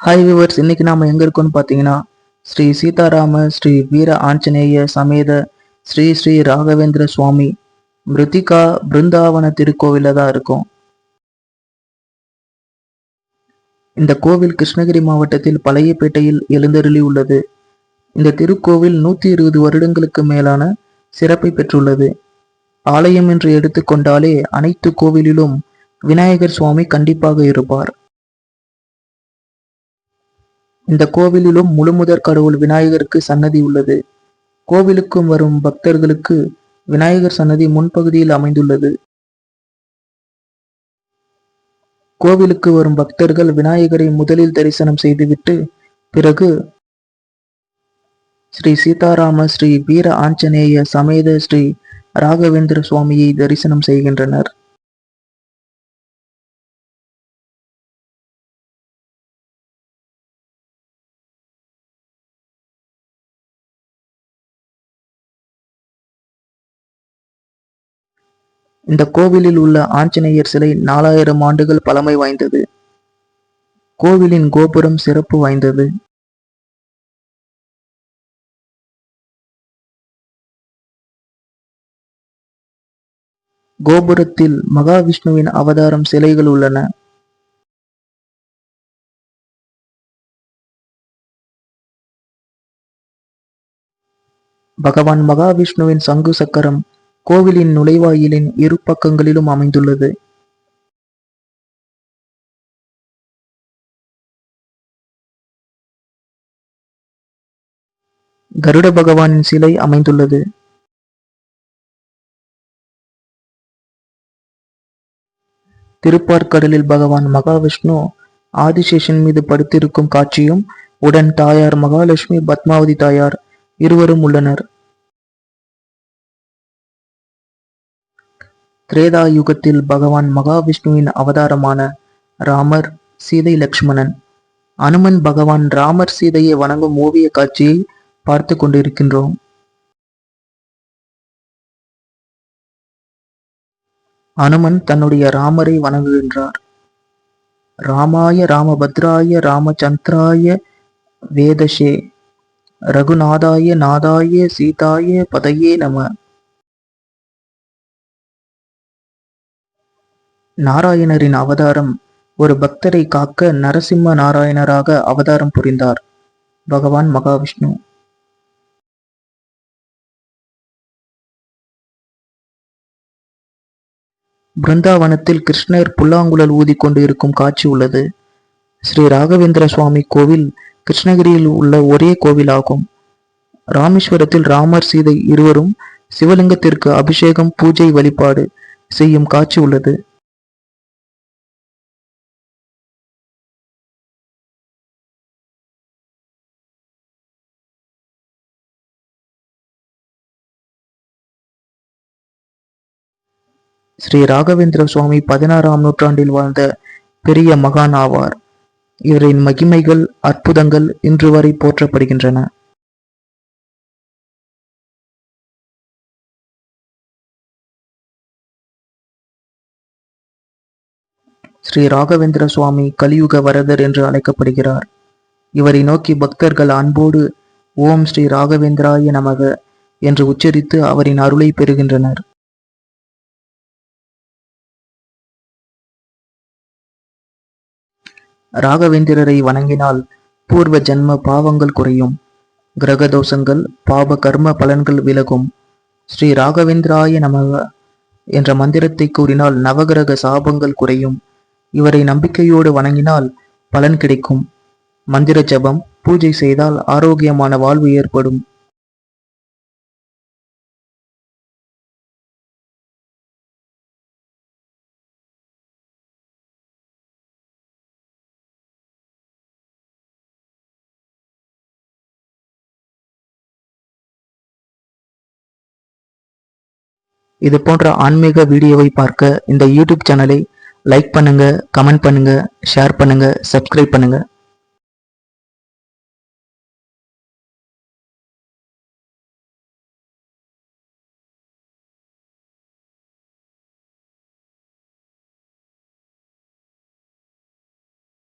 Hi viewers இன்னைக்கு நாம எங்க இருக்கோம்னு பார்த்தீங்கன்னா ஸ்ரீ சீதாராம ஸ்ரீ வீர ஆஞ்சநேய சமேத ஸ்ரீ ஸ்ரீ ராகவேந்திர சுவாமி மிருத்திகா பிருந்தாவன திருக்கோவில தான் இருக்கும். இந்த கோவில் கிருஷ்ணகிரி மாவட்டத்தில் பழையப்பேட்டையில் எழுந்தருளி உள்ளது. இந்த திருக்கோவில் நூத்தி இருபது வருடங்களுக்கு மேலான சிறப்பை பெற்றுள்ளது. ஆலயம் என்று எடுத்துக்கொண்டாலே அனைத்து கோவிலிலும் விநாயகர் சுவாமி கண்டிப்பாக இருப்பார். இந்த கோவிலிலும் முழுமுதற் கடவுள் விநாயகருக்கு சன்னதி உள்ளது. கோவிலுக்கும் வரும் பக்தர்களுக்கு விநாயகர் சன்னதி முன்பகுதியில் அமைந்துள்ளது. கோவிலுக்கு வரும் பக்தர்கள் விநாயகரை முதலில் தரிசனம் செய்துவிட்டு பிறகு ஸ்ரீ சீதாராம ஸ்ரீ வீர ஆஞ்சநேய சமேத ஸ்ரீ ராகவேந்திர சுவாமியை தரிசனம் செய்கின்றனர். இந்த கோவிலில் உள்ள ஆஞ்சநேயர் சிலை நாலாயிரம் ஆண்டுகள் பழமை வாய்ந்தது. கோவிலின் கோபுரம் சிறப்பு வாய்ந்தது. கோபுரத்தில் மகாவிஷ்ணுவின் அவதாரம் சிலைகள் உள்ளன. பகவான் மகாவிஷ்ணுவின் சங்கு சக்கரம் கோவிலின் நுழைவாயிலின் இரு பக்கங்களிலும் அமைந்துள்ளது. கருட பகவானின் சிலை அமைந்துள்ளது. திருப்பார்கடலில் பகவான் மகாவிஷ்ணு ஆதிசேஷன் மீது படுத்திருக்கும் காட்சியும் உடன் தாயார் மகாலட்சுமி பத்மாவதி தாயார் இருவரும் உள்ளனர். திரேதா யுகத்தில் பகவான் மகாவிஷ்ணுவின் அவதாரமான ராமர் சீதை லக்ஷ்மணன். அனுமன் பகவான் ராமர் சீதையை வணங்கும் ஓவிய காட்சியை பார்த்து கொண்டிருக்கின்றோம். அனுமன் தன்னுடைய ராமரை வணங்குகின்றார். ராமாய ராமபத்ராய ராமச்சந்திராய வேதஷே ரகுநாதாய நாதாய சீதாய பதையே நம. நாராயணரின் அவதாரம் ஒரு பக்தரை காக்க நரசிம்ம நாராயணராக அவதாரம் புரிந்தார். பகவான் மகாவிஷ்ணு. பிருந்தாவனத்தில் கிருஷ்ணர் புல்லாங்குழல் ஊதிக்கொண்டு இருக்கும் காட்சி உள்ளது. ஸ்ரீ ராகவேந்திர சுவாமி கோவில் கிருஷ்ணகிரியில் உள்ள ஒரே கோவிலாகும். ராமேஸ்வரத்தில் ராமர் சீதை இருவரும் சிவலிங்கத்திற்கு அபிஷேகம் பூஜை வழிபாடு செய்யும் காட்சி உள்ளது. ஸ்ரீ ராகவேந்திர சுவாமி பதினாறாம் நூற்றாண்டில் வாழ்ந்த பெரிய மகான் ஆவார். இவரின் மகிமைகள் அற்புதங்கள் இன்று வரை போற்றப்படுகின்றன. ஸ்ரீ ராகவேந்திர சுவாமி கலியுக வரதர் என்று அழைக்கப்படுகிறார். இவரை நோக்கி பக்தர்கள் அன்போடு ஓம் ஸ்ரீ ராகவேந்திராய நமக என்று உச்சரித்து அவரின் அருளை பெறுகின்றனர். ராகவேந்திரரை வணங்கினால் பூர்வ ஜென்ம பாவங்கள் குறையும். கிரக தோஷங்கள் பாப கர்ம பலன்கள் விலகும். ஸ்ரீ ராகவேந்திராய நமக என்ற மந்திரத்தை கூறினால் நவகிரக சாபங்கள் குறையும். இவரை நம்பிக்கையோடு வணங்கினால் பலன் கிடைக்கும். மந்திர ஜபம் பூஜை செய்தால் ஆரோக்கியமான வாழ்வு ஏற்படும். இது போன்ற ஆன்மீக வீடியோவை பார்க்க இந்த யூடியூப் சேனலை லைக் பண்ணுங்க கமெண்ட் பண்ணுங்க ஷேர் பண்ணுங்க சப்ஸ்கிரைப் பண்ணுங்க.